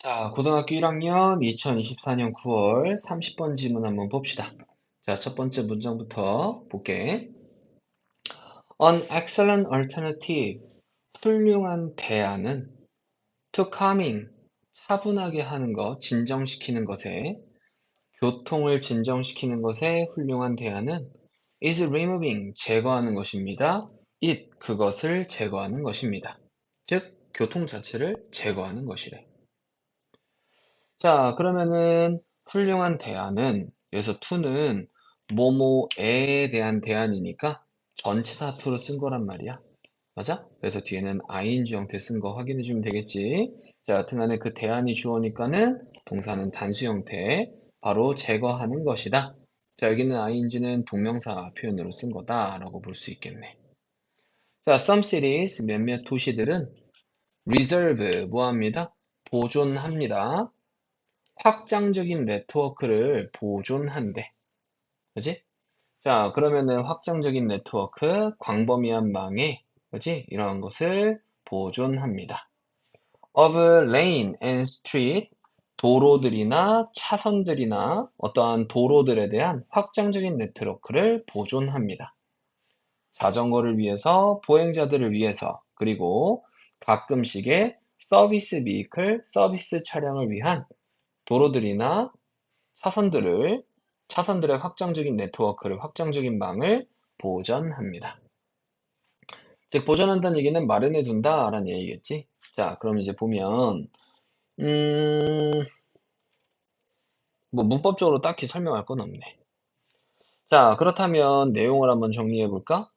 자, 고등학교 1학년 2024년 9월 30번 지문 한번 봅시다. 자, 첫 번째 문장부터 볼게. An excellent alternative. 훌륭한 대안은 to calming. 차분하게 하는 것, 진정시키는 것에 교통을 진정시키는 것에 훌륭한 대안은 is removing. 제거하는 것입니다. it. 그것을 제거하는 것입니다. 즉, 교통 자체를 제거하는 것이래. 자, 그러면은 훌륭한 대안은 여기서 to는 뭐뭐에 대한 대안이니까 전치사 to로 쓴 거란 말이야. 맞아? 그래서 뒤에는 ing 형태 쓴 거 확인해 주면 되겠지. 자, 여튼간에 그 대안이 주어니까는 동사는 단수 형태, 바로 제거하는 것이다. 자, 여기는 ing는 동명사 표현으로 쓴 거다라고 볼 수 있겠네. 자, some cities, 몇몇 도시들은 reserve, 뭐합니다? 보존합니다. 확장적인 네트워크를 보존한대. 그지? 자, 그러면은 확장적인 네트워크, 광범위한 망에, 그지? 이러한 것을 보존합니다. of lane and street, 도로들이나 차선들이나 어떠한 도로들에 대한 확장적인 네트워크를 보존합니다. 자전거를 위해서, 보행자들을 위해서, 그리고 가끔씩의 서비스 비클, 서비스 차량을 위한 도로들이나 차선들을 차선들의 확장적인 네트워크를 확장적인 망을 보전합니다. 즉 보전한다는 얘기는 마련해 둔다 라는 얘기겠지. 자, 그럼 이제 보면 음, 뭐 문법적으로 딱히 설명할 건 없네. 자, 그렇다면 내용을 한번 정리해 볼까?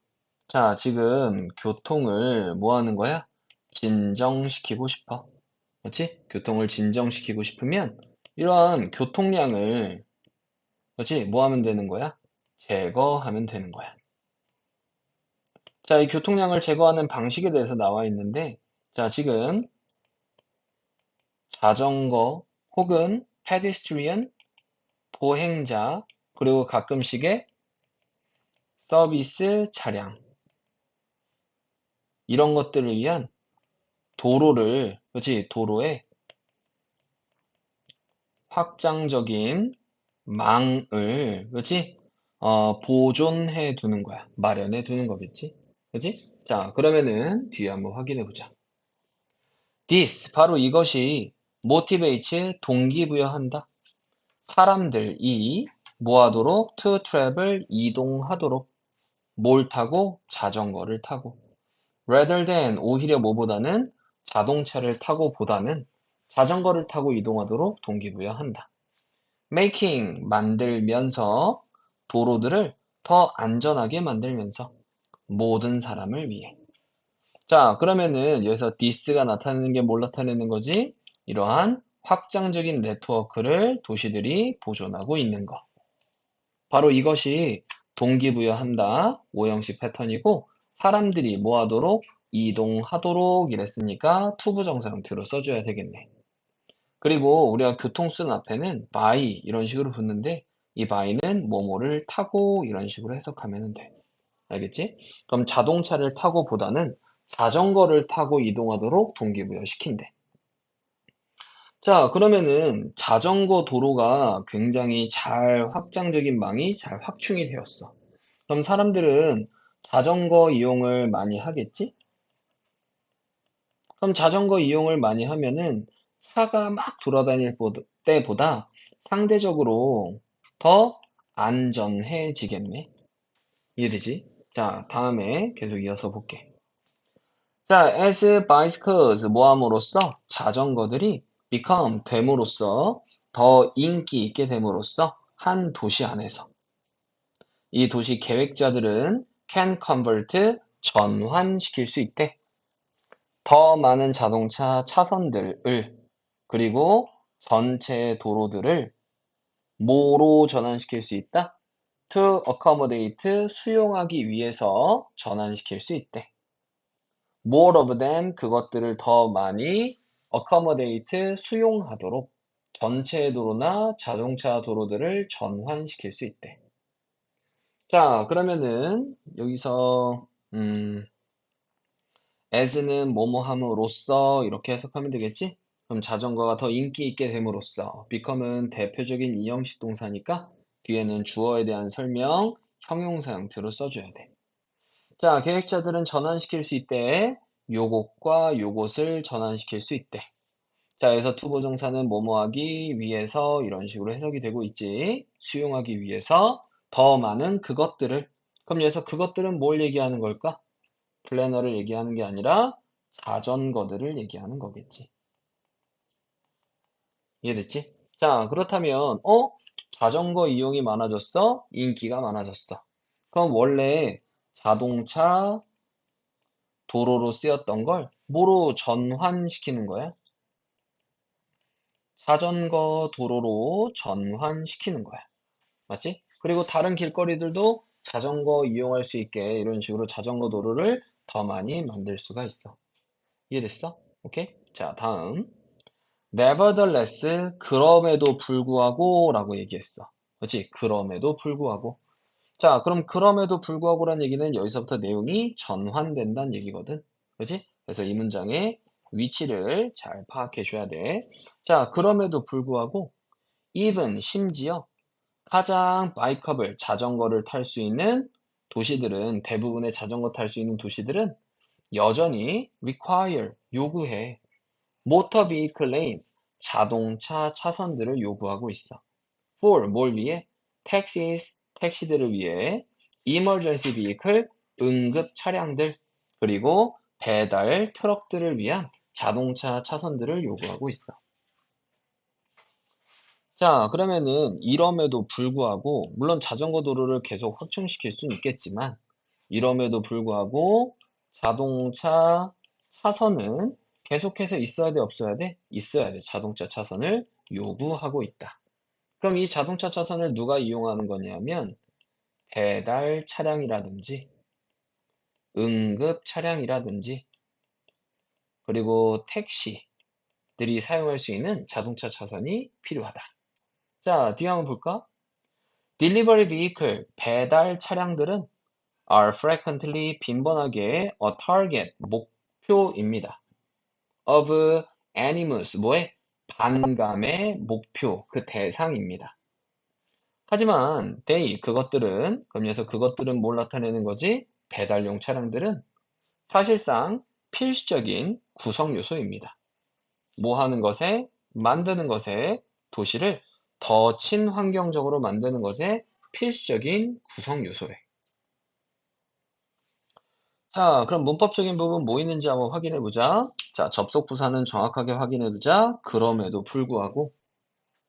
자, 지금 교통을 뭐 하는 거야? 진정시키고 싶어. 그렇지? 교통을 진정시키고 싶으면 이러한 교통량을 그렇지? 뭐 하면 되는 거야? 제거하면 되는 거야. 자, 이 교통량을 제거하는 방식에 대해서 나와 있는데 자, 지금 자전거 혹은 pedestrian 보행자 그리고 가끔씩의 서비스 차량 이런 것들을 위한 도로를 그렇지 도로에 확장적인 망을, 그치? 어, 보존해 두는 거야. 마련해 두는 거겠지? 그치? 자, 그러면은 뒤에 한번 확인해 보자. This, 바로 이것이 motivates, 동기부여한다. 사람들이 뭐 하도록? to travel, 이동하도록. 뭘 타고? 자전거를 타고. rather than, 오히려 뭐보다는 자동차를 타고 보다는 자전거를 타고 이동하도록 동기부여한다. making 만들면서 도로들을 더 안전하게 만들면서 모든 사람을 위해. 자, 그러면은 여기서 this가 나타내는 게 뭘 나타내는 거지? 이러한 확장적인 네트워크를 도시들이 보존하고 있는 거. 바로 이것이 동기부여한다. 오형식 패턴이고 사람들이 뭐 하도록 이동하도록 이랬으니까 투부정사 형태로 써줘야 되겠네. 그리고 우리가 교통 쓰는 앞에는 by 이런 식으로 붙는데 이 by는 뭐뭐를 타고 이런 식으로 해석하면 돼. 알겠지? 그럼 자동차를 타고 보다는 자전거를 타고 이동하도록 동기부여 시킨대. 자, 그러면은 자전거 도로가 굉장히 잘 확장적인 망이 잘 확충이 되었어. 그럼 사람들은 자전거 이용을 많이 하겠지? 그럼 자전거 이용을 많이 하면은 차가 막 돌아다닐 때보다 상대적으로 더 안전해지겠네. 이해되지? 자, 다음에 계속 이어서 볼게. 자, as bicycles 모함으로써 자전거들이 become 됨으로써 더 인기 있게 됨으로써 한 도시 안에서 이 도시 계획자들은 can convert 전환시킬 수 있대. 더 많은 자동차 차선들을 그리고 전체 도로들을 뭐로 전환시킬 수 있다? to accommodate 수용하기 위해서 전환시킬 수 있대. more of them 그것들을 더 많이 accommodate 수용하도록 전체 도로나 자동차 도로들을 전환시킬 수 있대. 자, 그러면은 여기서 음 as는 뭐뭐함으로써 이렇게 해석하면 되겠지? 그럼 자전거가 더 인기 있게 됨으로써 become은 대표적인 이형식 동사니까 뒤에는 주어에 대한 설명, 형용사 형태로 써줘야 돼. 자, 계획자들은 전환시킬 수 있대. 요것과 요것을 전환시킬 수 있대. 자, 여기서 투보정사는 뭐뭐하기 위해서 이런 식으로 해석이 되고 있지. 수용하기 위해서 더 많은 그것들을. 그럼 여기서 그것들은 뭘 얘기하는 걸까? 플래너를 얘기하는 게 아니라 자전거들을 얘기하는 거겠지. 이해됐지? 자, 그렇다면, 어? 자전거 이용이 많아졌어? 인기가 많아졌어. 그럼 원래 자동차 도로로 쓰였던 걸 뭐로 전환시키는 거야? 자전거 도로로 전환시키는 거야. 맞지? 그리고 다른 길거리들도 자전거 이용할 수 있게 이런 식으로 자전거 도로를 더 많이 만들 수가 있어. 이해됐어? 오케이? 자, 다음. Nevertheless, 그럼에도 불구하고 라고 얘기했어. 그렇지? 그럼에도 불구하고. 자, 그럼 그럼에도 불구하고란 얘기는 여기서부터 내용이 전환된다는 얘기거든. 그렇지? 그래서 이 문장의 위치를 잘 파악해 줘야 돼. 자, 그럼에도 불구하고 even 심지어 가장 바이커블 자전거를 탈 수 있는 도시들은 대부분의 자전거 탈 수 있는 도시들은 여전히 require 요구해 motor vehicle lanes 자동차 차선들을 요구하고 있어. for 뭘 위해? taxis 택시들을 위해 emergency vehicle 응급 차량들 그리고 배달 트럭들을 위한 자동차 차선들을 요구하고 있어. 자, 그러면은 이럼에도 불구하고 물론 자전거 도로를 계속 확충시킬 수는 있겠지만 이럼에도 불구하고 자동차 차선은 계속해서 있어야 돼, 없어야 돼? 있어야 돼. 자동차 차선을 요구하고 있다. 그럼 이 자동차 차선을 누가 이용하는 거냐면 배달 차량이라든지 응급 차량이라든지 그리고 택시들이 사용할 수 있는 자동차 차선이 필요하다. 자, 뒤에 한번 볼까? Delivery vehicle, 배달 차량들은 are frequently 빈번하게 a target, 목표입니다. Of animus, 뭐의? 반감의 목표, 그 대상입니다. 하지만 they, 그것들은, 그럼 여기서 그것들은 뭘 나타내는 거지? 배달용 차량들은 사실상 필수적인 구성 요소입니다. 뭐 하는 것에, 만드는 것에 도시를 더 친환경적으로 만드는 것에 필수적인 구성 요소래. 자, 그럼 문법적인 부분 뭐 있는지 한번 확인해 보자. 자, 접속 부사는 정확하게 확인해 두자. 그럼에도 불구하고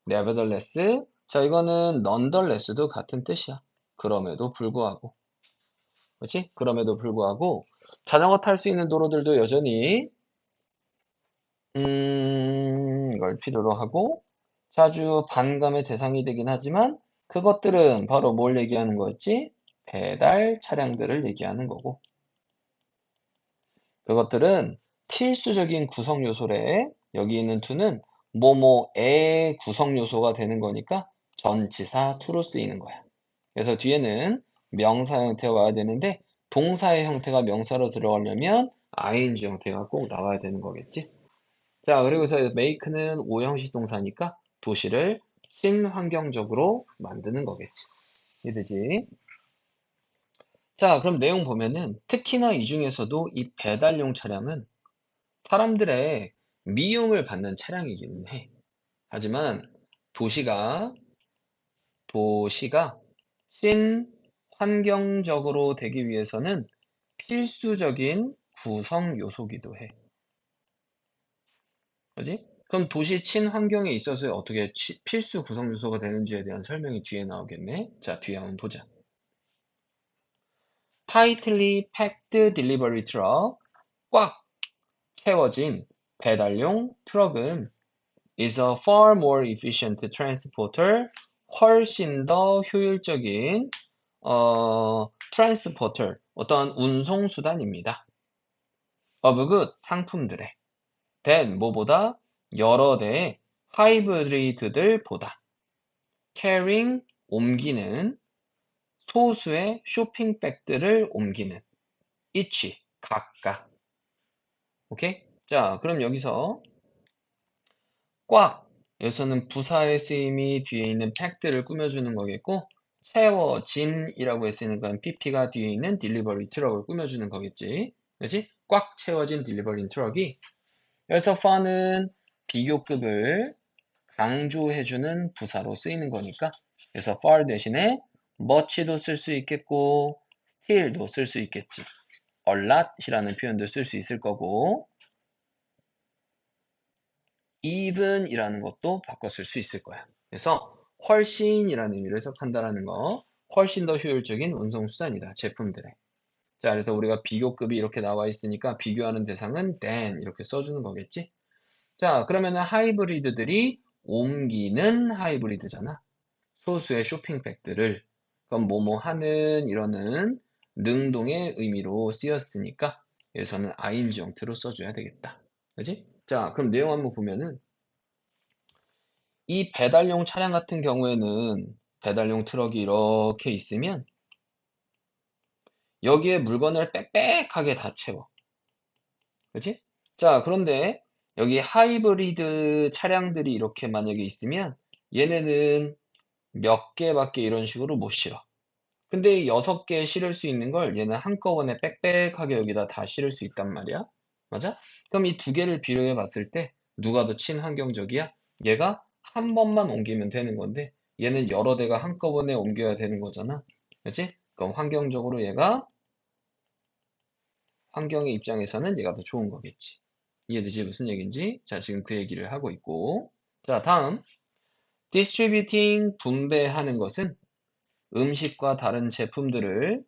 nevertheless. 자, 이거는 nonetheless도 같은 뜻이야. 그럼에도 불구하고. 그렇지? 그럼에도 불구하고 자전거 탈 수 있는 도로들도 여전히 음, 이걸 필요로 하고 자주 반감의 대상이 되긴 하지만 그것들은 바로 뭘 얘기하는 거였지? 배달 차량들을 얘기하는 거고 그것들은 필수적인 구성 요소래 여기 있는 to는 뭐뭐의 구성 요소가 되는 거니까 전치사 to로 쓰이는 거야 그래서 뒤에는 명사 형태가 와야 되는데 동사의 형태가 명사로 들어가려면 ing 형태가 꼭 나와야 되는 거겠지 자 그리고 서 make는 오형식 동사니까 도시를 친환경적으로 만드는 거겠지. 이해되지? 자, 그럼 내용 보면은 특히나 이 중에서도 이 배달용 차량은 사람들의 미용을 받는 차량이기는 해. 하지만 도시가 도시가 친환경적으로 되기 위해서는 필수적인 구성 요소기도 해. 그지? 그럼 도시 친환경에 있어서 어떻게 치- 필수 구성 요소가 되는지에 대한 설명이 뒤에 나오겠네. 자, 뒤에 한번 보자. tightly packed delivery truck, 꽉 채워진 배달용 트럭은 is a far more efficient transporter, 훨씬 더 효율적인 어, transporter, 어떠한 운송 수단입니다. of good, 상품들의 than, 뭐보다 여러 대의 하이브리드들 보다 carrying, 옮기는 소수의 쇼핑백들을 옮기는 each, 각각 오케이? 자, 그럼 여기서 꽉 여기서는 부사의 쓰임이 뒤에 있는 팩트를 꾸며주는 거겠고 채워진이라고 했으니 까 pp가 뒤에 있는 delivery truck을 꾸며주는 거겠지. 그렇지? 꽉 채워진 delivery truck이 여기서 far는 비교급을 강조해주는 부사로 쓰이는 거니까 그래서 far 대신에 much도 쓸 수 있겠고 still도 쓸 수 있겠지. A lot이라는 표현도 쓸 수 있을 거고 even이라는 것도 바꿔 쓸 수 있을 거야. 그래서 훨씬이라는 의미로 해석한다라는 거 훨씬 더 효율적인 운송수단이다. 제품들에. 자, 그래서 우리가 비교급이 이렇게 나와 있으니까 비교하는 대상은 than 이렇게 써주는 거겠지? 자, 그러면은 하이브리드들이 옮기는 하이브리드잖아. 소수의 쇼핑백들을 그럼 뭐뭐 하는 이러는 능동의 의미로 쓰였으니까 여기서는 ing 형태로 써줘야 되겠다. 그지? 자, 그럼 내용 한번 보면은 이 배달용 차량 같은 경우에는 배달용 트럭이 이렇게 있으면 여기에 물건을 빽빽하게 다 채워. 그치? 자, 그런데 여기 하이브리드 차량들이 이렇게 만약에 있으면 얘네는 몇 개밖에 이런 식으로 못 실어. 근데 여섯 개 실을 수 있는 걸 얘는 한꺼번에 빽빽하게 여기다 다 실을 수 있단 말이야. 맞아? 그럼 이 두 개를 비교해 봤을 때 누가 더 친환경적이야? 얘가 한 번만 옮기면 되는 건데 얘는 여러 대가 한꺼번에 옮겨야 되는 거잖아. 그치? 그럼 환경적으로 얘가 환경의 입장에서는 얘가 더 좋은 거겠지. 이해되지? 무슨 얘기인지? 자, 지금 그 얘기를 하고 있고. 자, 다음. distributing 분배하는 것은 음식과 다른 제품들을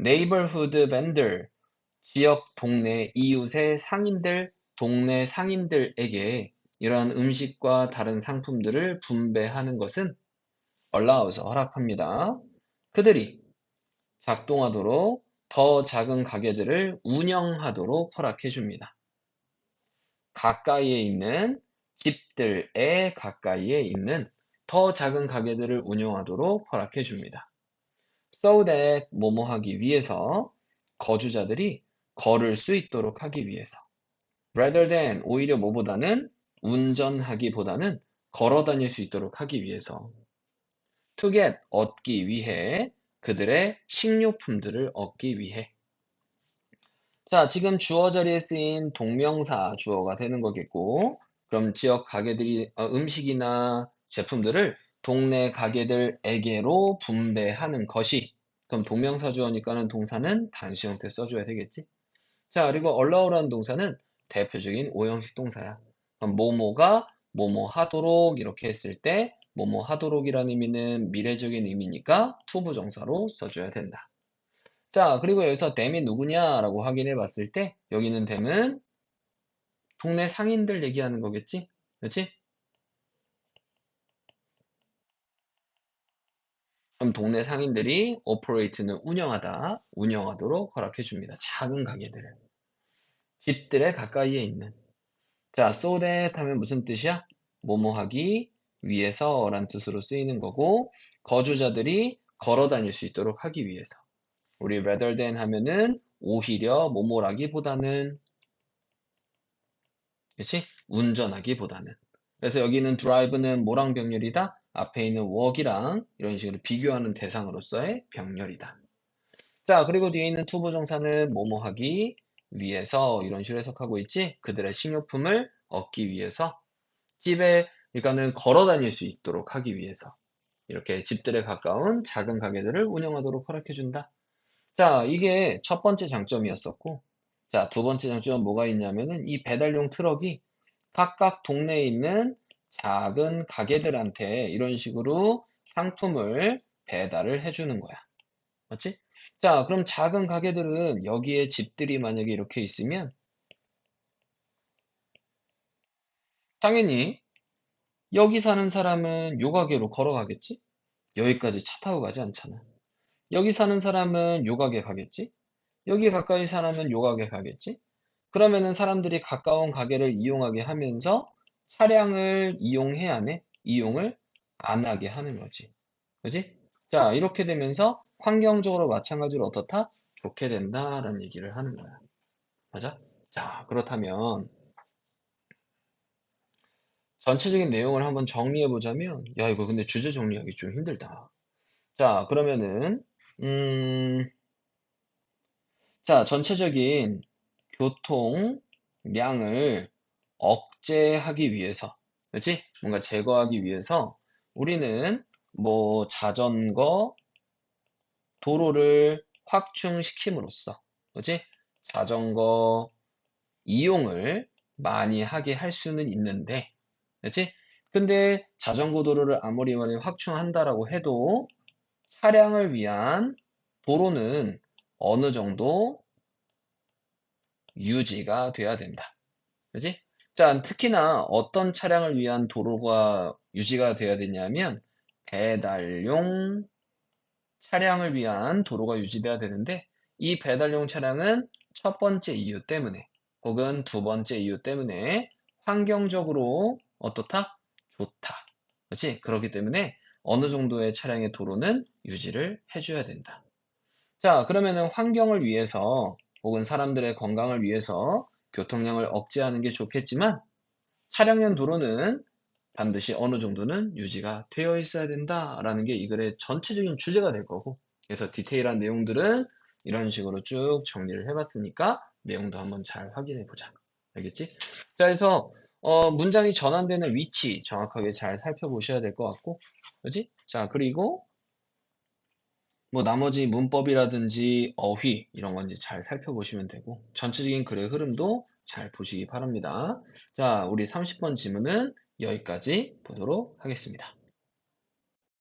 neighborhood vendor 지역 동네 이웃의 상인들 동네 상인들에게 이러한 음식과 다른 상품들을 분배하는 것은 allows 허락합니다. 그들이 작동하도록 더 작은 가게들을 운영하도록 허락해 줍니다. 가까이에 있는 집들에 가까이에 있는 더 작은 가게들을 운영하도록 허락해 줍니다. That 뭐뭐 하기 위해서 거주자들이 걸을 수 있도록 하기 위해서. Rather than 오히려 뭐보다는 운전하기보다는 걸어 다닐 수 있도록 하기 위해서. To get 얻기 위해 그들의 식료품들을 얻기 위해. 자 지금 주어 자리에 쓰인 동명사 주어가 되는 거겠고 그럼 지역 가게들이 어, 음식이나 제품들을 동네 가게들에게로 분배하는 것이 그럼 동명사 주어니까는 동사는 단수 형태 써줘야 되겠지 자 그리고 allow라는 동사는 대표적인 오형식 동사야 뭐뭐가 뭐뭐 하도록 이렇게 했을 때 뭐뭐 하도록이라는 의미는 미래적인 의미니까 투부 정사로 써줘야 된다. 자, 그리고 여기서 댐이 누구냐 라고 확인해 봤을 때 여기는 댐은 동네 상인들 얘기하는 거겠지? 그렇지? 그럼 동네 상인들이 오퍼레이트는 운영하다, 운영하도록 허락해 줍니다. 작은 가게들을. 집들에 가까이에 있는. 자, so that 하면 무슨 뜻이야? 뭐뭐 하기 위해서 란 뜻으로 쓰이는 거고 거주자들이 걸어 다닐 수 있도록 하기 위해서 우리 rather than 하면은 오히려 뭐뭐라기보다는 그렇지? 운전하기보다는 그래서 여기는 drive는 뭐랑 병렬이다? 앞에 있는 walk이랑 이런 식으로 비교하는 대상으로서의 병렬이다. 자, 그리고 뒤에 있는 투부정사는 뭐뭐 하기 위해서 이런 식으로 해석하고 있지? 그들의 식료품을 얻기 위해서 집에 그러니까는 걸어 다닐 수 있도록 하기 위해서 이렇게 집들에 가까운 작은 가게들을 운영하도록 허락해 준다. 자, 이게 첫 번째 장점이었었고, 자, 두 번째 장점은 뭐가 있냐면은 이 배달용 트럭이 각각 동네에 있는 작은 가게들한테 이런 식으로 상품을 배달을 해주는 거야. 맞지? 자, 그럼 작은 가게들은 여기에 집들이 만약에 이렇게 있으면 당연히 여기 사는 사람은 요 가게로 걸어가겠지? 여기까지 차 타고 가지 않잖아. 여기 사는 사람은 요 가게 가겠지? 여기 가까이 사람은 요 가게 가겠지? 그러면은 사람들이 가까운 가게를 이용하게 하면서 차량을 이용해야 하네? 이용을 안 하게 하는 거지. 그지? 자, 이렇게 되면서 환경적으로 마찬가지로 어떻다? 좋게 된다라는 얘기를 하는 거야. 맞아? 자, 그렇다면 전체적인 내용을 한번 정리해 보자면, 야, 이거 근데 주제 정리하기 좀 힘들다. 자, 그러면은, 음, 자, 전체적인 교통량을 억 제하기 위해서, 그렇지? 뭔가 제거하기 위해서 우리는 뭐 자전거 도로를 확충시킴으로써, 그렇지? 자전거 이용을 많이 하게 할 수는 있는데, 그렇지? 근데 자전거 도로를 아무리 많이 확충한다라고 해도 차량을 위한 도로는 어느 정도 유지가 돼야 된다. 그지? 자, 특히나 어떤 차량을 위한 도로가 유지가 돼야 되냐면 배달용 차량을 위한 도로가 유지돼야 되는데 이 배달용 차량은 첫 번째 이유 때문에 혹은 두 번째 이유 때문에 환경적으로 어떻다? 좋다. 그렇지? 그렇기 때문에 어느 정도의 차량의 도로는 유지를 해줘야 된다. 자, 그러면은 환경을 위해서 혹은 사람들의 건강을 위해서 교통량을 억제하는 게 좋겠지만 차량용 도로는 반드시 어느 정도는 유지가 되어 있어야 된다라는 게 이 글의 전체적인 주제가 될 거고 그래서 디테일한 내용들은 이런 식으로 쭉 정리를 해봤으니까 내용도 한번 잘 확인해 보자. 알겠지? 자, 그래서 어, 문장이 전환되는 위치 정확하게 잘 살펴보셔야 될 것 같고 그지? 자, 그리고 뭐 나머지 문법이라든지 어휘 이런 건 이제 잘 살펴보시면 되고 전체적인 글의 흐름도 잘 보시기 바랍니다. 자, 우리 30번 지문은 여기까지 보도록 하겠습니다.